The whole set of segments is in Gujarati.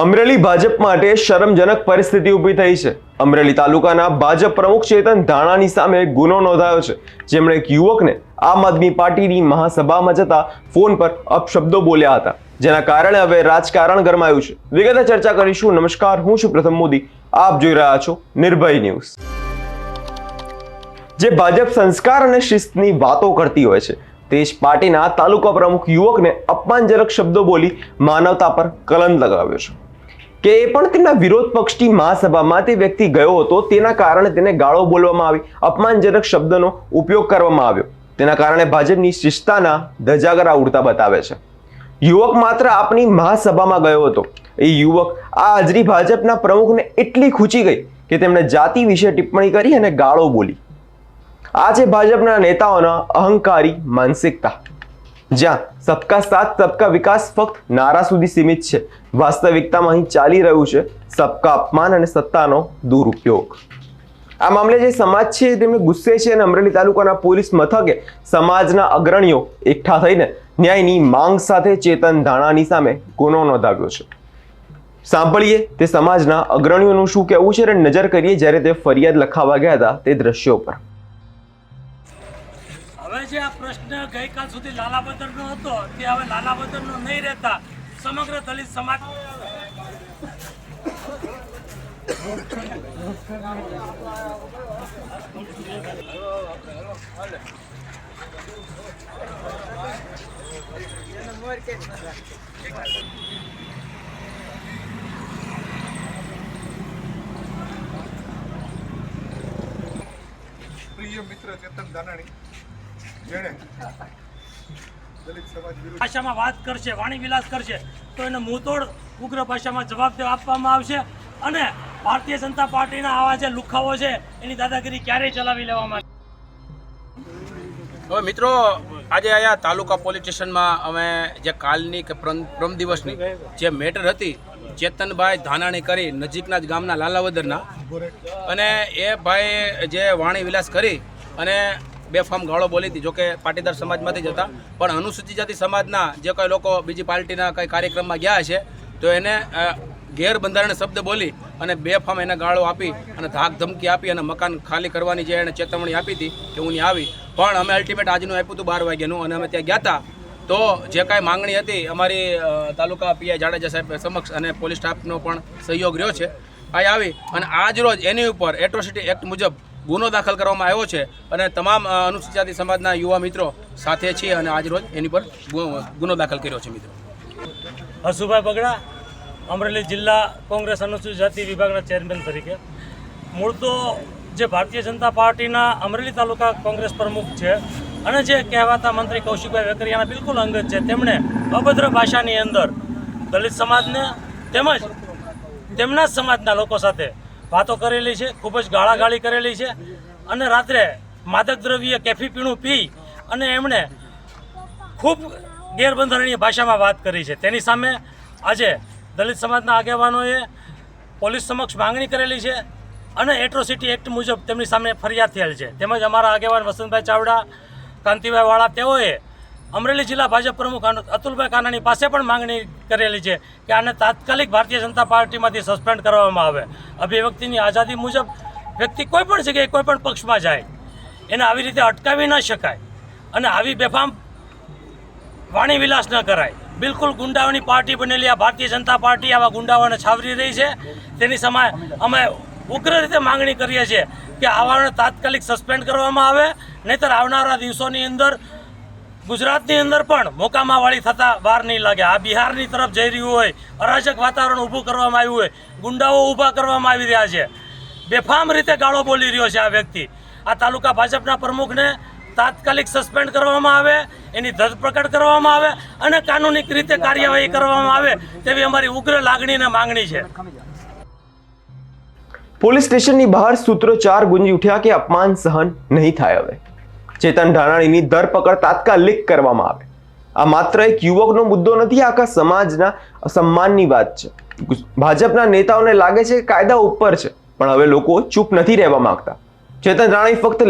અમરેલી ભાજપ માટે શરમજનક પરિસ્થિતિ ઊભી થઈ છે. અમરેલી તાલુકાના ભાજપ પ્રમુખ ચેતન ધાણાની સામે ગુનો નોંધાયો છે. જેમણે એક યુવકને આમ આદમી પાર્ટીની મહાસભામાં જતા ફોન પર અપશબ્દો બોલ્યા હતા. જેના કારણે હવે રાજકારણ ગરમાયું છે. વિગતે ચર્ચા કરીશું. નમસ્કાર. હું છું પ્રથમ મોદી. આપ જોઈ રહ્યા છો નિર્ભય ન્યૂઝ. જે ભાજપ સંસ્કાર અને શિસ્તની વાતો કરતી હોય છે, તે જ પાર્ટીના તાલુકા પ્રમુખ યુવકને અપમાનજનક શબ્દો બોલી માનવતા પર કલંક લગાવ્યો છે. કે એ પણ તેમના વિરોધ પક્ષની મહાસભામાં તે વ્યક્તિ ગયો હતો, તેના કારણે તેને ગાળો બોલવામાં આવી, અપમાનજનક શબ્દનો ઉપયોગ કરવામાં આવ્યો. તેના કારણે ભાજપની શિસ્તતાના ધજાગરા ઉડતા બતાવે છે. યુવક માત્ર આપની મહાસભામાં ગયો હતો. એ યુવક આ હાજરી ભાજપના પ્રમુખને એટલી ખૂચી ગઈ કે તેમણે જાતિ વિશે ટિપ્પણી કરી અને ગાળો બોલી. આ છે ભાજપના નેતાઓના અહંકારી માનસિકતા. જ્યાં સબકા સાથ, સબકા વિકાસ ફક્ત નારા સુધી સીમિત છે. વાસ્તવિકતામાં અહીં ચાલી રહ્યું છે સબકા અપમાન અને સત્તાનો દુરુપયોગ. આ મામલે જે સમાજ છે તેમને ગુસ્સે છે અને અમરેલી તાલુકાના પોલીસ મથકે સમાજના અગ્રણીઓ એકઠા થઈને ન્યાયની માંગ સાથે ચેતન ધાણાની સામે ગુનો નોંધાવ્યો છે. સાંભળીએ તે સમાજના અગ્રણીઓનું શું કહેવું છે અને નજર કરીએ જ્યારે તે ફરિયાદ લખાવા ગયા હતા તે દ્રશ્યો પર. જે આ પ્રશ્ન ગઈકાલ સુધી લાલાબદરનો હતો, તે હવે લાલાબદરનો નહીં રહેતા. સમગ્ર દલિત સમાજ પ્રિય મિત્ર ચેતન દાનાણી જેણે દલિત સમાજ વિરુદ્ધ ભાષામાં વાત કરશે વાણી વિલાસ કરશે તો એને મુંહતોડ ઉગ્ર ભાષામાં જવાબ આપવામાં આવશે અને ભારતીય જનતા પાર્ટીના આવા જે લુખાઓ છે એની દાદાગીરી ક્યારેય ચલાવી લેવામાં હવે મિત્રો આજે અહીંયા તાલુકા પોલીસ સ્ટેશનમાં અમે જે કાલની કે પ્રમ પ્રમ દિવસની જે મેટર હતી ચેતનભાઈ ધાનાણી કરી નજીકના જ ગામના લાલાવદરના. અને એ ભાઈ જે વાણી વિલાસ કરી અને બે ફોર્મ ગાળો બોલી હતી, જોકે પાટીદાર સમાજમાંથી જ હતા. પણ અનુસૂચિત જાતિ સમાજના જે કોઈ લોકો બીજી પાર્ટીના કંઈ કાર્યક્રમમાં ગયા છે, તો એને ગેરબંધારણ શબ્દ બોલી અને બે ફાર્મ એને ગાળો આપી અને ધાક ધમકી આપી અને મકાન ખાલી કરવાની જે એને ચેતવણી આપી હતી કે હું નહીં આવી. પણ અમે અલ્ટિમેટ આજનું આપ્યું હતું બાર વાગ્યાનું અને અમે ત્યાં ગયા હતા તો જે કાંઈ માંગણી હતી, અમારી તાલુકા પીઆઈ જાડેજા સાહેબ સમક્ષ અને પોલીસ સ્ટાફનો પણ સહયોગ રહ્યો છે. આ આવી અને આજ રોજ એની ઉપર એટ્રોસિટી એક્ટ મુજબ ગુનો દાખલ કરવામાં આવ્યો છે અને તમામ અનુસૂચિત જાતિ સમાજના યુવા મિત્રો સાથે છીએ અને આજ રોજ એની પર ગુનો દાખલ કર્યો છે મિત્રો. હસુભાઈ બગડા, અમરેલી જિલ્લા કોંગ્રેસ અનુસૂચિત જાતિ વિભાગના ચેરમેન તરીકે. મૂળ તો જે ભારતીય જનતા પાર્ટીના અમરેલી તાલુકા કોંગ્રેસ પ્રમુખ છે અને જે કહેવાતા મંત્રી કૌશિકભાઈ વેકરિયાના બિલકુલ અંગત છે. તેમણે અભદ્ર ભાષાની અંદર દલિત સમાજને તેમજ તેમના સમાજના લોકો સાથે વાતો કરેલી છે, ખૂબ જ ગાળાગાળી કરેલી છે. અને રાત્રે માદક દ્રવ્ય, કેફી પીણું પી અને એમણે ખૂબ ગેરબંધારણીય ભાષામાં વાત કરી છે. તેની સામે આજે દલિત સમાજના આગેવાનોએ પોલીસ સમક્ષ માંગણી કરેલી છે અને એટ્રોસિટી એક્ટ મુજબ તેમની સામે ફરિયાદ થયેલ છે. તેમજ અમારા આગેવાન વસંતભાઈ ચાવડા, કાંતિભાઈ વાળા, તેઓએ અમરેલી જિલ્લા ભાજપ પ્રમુખ અતુલભાઈ કાનાણી પાસે પણ માંગણી કરેલી છે કે આને તાત્કાલિક ભારતીય જનતા પાર્ટીમાંથી સસ્પેન્ડ કરવામાં આવે. અભિવ્યક્તિની આઝાદી મુજબ વ્યક્તિ કોઈ પણ જગ્યાએ કોઈ પણ પક્ષમાં જાય, એને આવી રીતે અટકાવી ન શકાય અને આવી બેફામ વાણી વિલાસ ન કરાય. બિલકુલ ગુંડાઓની પાર્ટી બનેલી આ ભારતીય જનતા પાર્ટી આવા ગુંડાઓને છાવરી રહી છે. તેની સમય અમે ઉગ્ર રીતે માંગણી કરીએ છીએ કે આવાને તાત્કાલિક સસ્પેન્ડ કરવામાં આવે, નહીતર આવનારા દિવસોની અંદર ગુજરાતની અંદર પણ મોકામાવાળી થતા વાર નહીં લાગે. આ બિહારની તરફ જઈ રહ્યું હોય, અરાજક વાતાવરણ ઊભું કરવામાં આવ્યું હોય, ગુંડાઓ ઊભા કરવામાં આવી રહ્યા છે. બેફામ રીતે ગાળો બોલી રહ્યો છે આ વ્યક્તિ. આ તાલુકા ભાજપના પ્રમુખને તાત્કાલિક સસ્પેન્ડ કરવામાં આવે, એની ધરપકડ કરવામાં આવે અને કાનૂની રીતે કાર્યવાહી કરવામાં આવે તેવી અમારી ઉગ્ર લાગણી અને માંગણી છે. પોલીસ સ્ટેશનની બહાર સૂત્રોચ્ચાર ગુંજી ઉઠ્યા કે અપમાન સહન નહીં થાય હવે. ચેતન ઢાણાણીની ધરપકડ તાત્કાલિક કરવામાં આવે. આ માત્ર એક યુવકનો મુદ્દો નથી આખા સમાજના સન્માનની વાત છે. ભાજપના નેતાઓને લાગે છે કે કાયદા ઉપર છે, પણ હવે લોકો ચૂપ નથી રહેવા માંગતા. ચેતન રાણી ફક્ત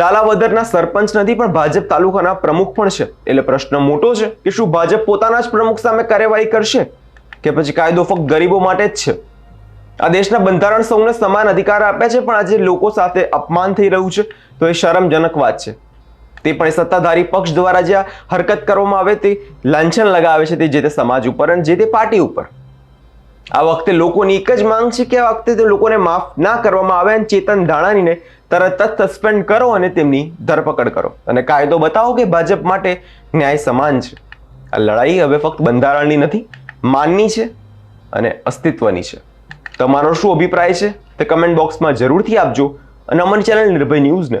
લાલાવદરના સરપંચ નથી, પણ ભાજપ તાલુકાના પ્રમુખ પણ છે. એટલે પ્રશ્ન મોટો છે કે શું ભાજપ પોતાના જ પ્રમુખ સામે કાર્યવાહી કરશે? કે પછી કાયદો ફક્ત ગરીબો માટે જ છે? આ દેશના બંધારણ સૌને સમાન અધિકાર આપ્યા છે, પણ આજે લોકો સાથે અપમાન થઈ રહ્યું છે, તો એ શરમજનક વાત છે. તે પણ સત્તાધારી પક્ષ દ્વારા જે હરકત કરવામાં આવે તે લાંછન લગાવે છે તે જે તે સમાજ ઉપર અને જે તે પાર્ટી ઉપર. આ વખતે લોકોની એક જ માંગ છે કે આ વખતે તે લોકોને માફ ના કરવામાં આવે અને ચેતન ધાણાનીને તરત જ સસ્પેન્ડ કરો અને તેમની ધરપકડ કરો. અને કાયદો બતાવો કે ભાજપ માટે ન્યાય સમાન છે. આ લડાઈ હવે ફક્ત બંધારણની નથી, માનની છે અને અસ્તિત્વની છે. તમારો શું અભિપ્રાય છે તે કમેન્ટ બોક્સમાં જરૂરથી આપજો અને અમારી ચેનલ નિર્ભય ન્યૂઝને